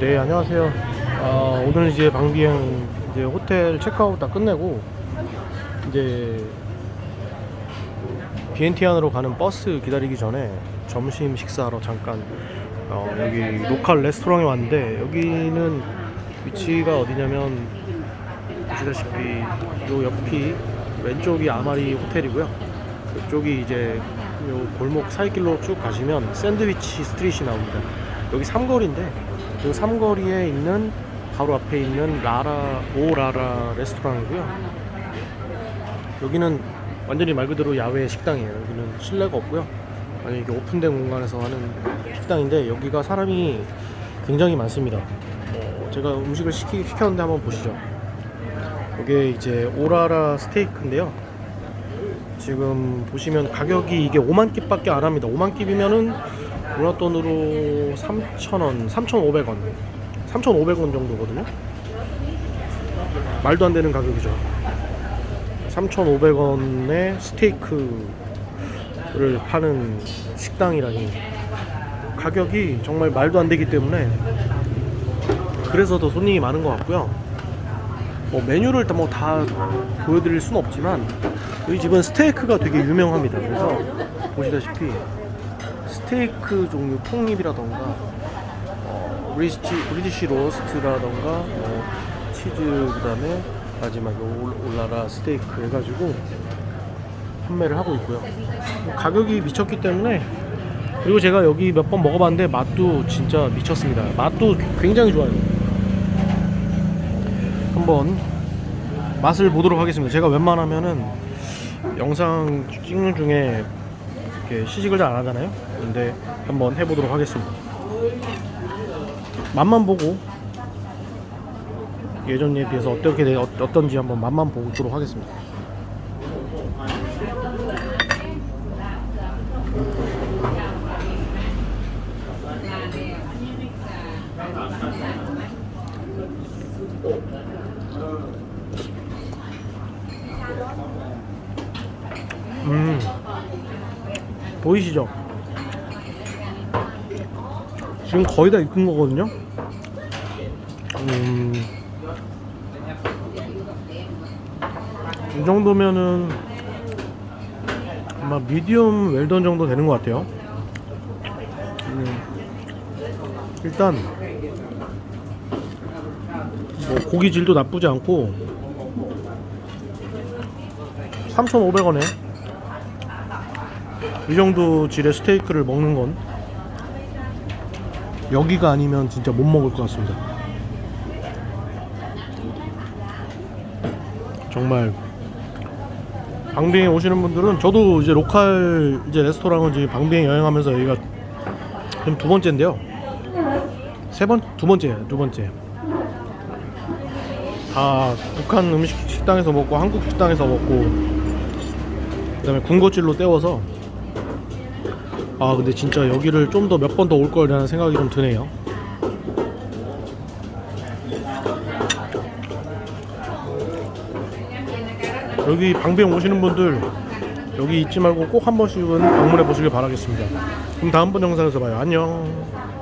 네 안녕하세요. 아, 오늘 이제 방비행 이제 호텔 체크아웃 다 끝내고 이제 비엔티안으로 가는 버스 기다리기 전에 점심 식사하러 잠깐 어, 여기 로컬 레스토랑에 왔는데 여기는 위치가 어디냐면 보시다시피 요 옆이 왼쪽이 아마리 호텔이고요. 이쪽이 이제 요 골목 사이길로 쭉 가시면 샌드위치 스트릿이 나옵니다. 여기 삼거리인데 그 삼거리에 있는 바로 앞에 있는 라라 오라라 레스토랑이고요. 여기는 완전히 말 그대로 야외 식당이에요. 여기는 실내가 없고요. 아니 이게 오픈된 공간에서 하는 식당인데 여기가 사람이 굉장히 많습니다. 어, 제가 음식을 시키, 시켰는데 한번 보시죠. 이게 이제 오라라 스테이크인데요. 지금 보시면 가격이 이게 5만 깁밖에 안 합니다. 5만 깁이면은 우리나라 돈으로 3,000원, 3,500원, 3,500원 정도거든요. 말도 안 되는 가격이죠. 3,500원에 스테이크를 파는 식당이라니 가격이 정말 말도 안 되기 때문에 그래서 더 손님이 많은 것 같고요. 뭐 메뉴를 다뭐다 보여드릴 수는 없지만 여기 집은 스테이크가 되게 유명합니다. 그래서 보시다시피 스테이크 종류 폭립이라던가 어, 브리티시, 브리티시 로스트라던가 뭐 치즈 그 다음에 마지막에 올- 올라라 스테이크 해가지고 판매를 하고 있고요. 가격이 미쳤기 때문에 그리고 제가 여기 몇 번 먹어봤는데 맛도 진짜 미쳤습니다. 맛도 굉장히 좋아요. 한번 맛을 보도록 하겠습니다. 제가 웬만하면은 영상 찍는 중에 이렇게 시식을 잘 안 하잖아요. 근데 한번 해보도록 하겠습니다. 맛만 보고 예전에 비해서 어떻게 돼- 어- 어떤지 한번 맛만 보도록 하겠습니다. 음 보이시죠? 지금 거의 다 익은 거거든요. 음, 이 정도면은 아마 미디움 웰던 정도 되는 것 같아요. 음, 일단 뭐 고기 질도 나쁘지 않고 3,500원에 이 정도 질의 스테이크를 먹는 건 여기가 아니면 진짜 못 먹을 것 같습니다. 정말 방비행 오시는 분들은 저도 이제 로컬 이제 레스토랑은 이제 방비행 여행하면서 여기가 지금 두 번째인데요. 세 번, 두 번째예요. 두 번째. 다 북한 음식 식당에서 먹고 한국 식당에서 먹고 그다음에 군것질로 때워서 아 근데 진짜 여기를 좀 더 몇 번 더올 거라는 생각이 좀 드네요. 여기 방배영 오시는 분들 여기 잊지 말고 꼭 한 번씩은 방문해 보시길 바라겠습니다. 그럼 다음번 영상에서 봐요. 안녕.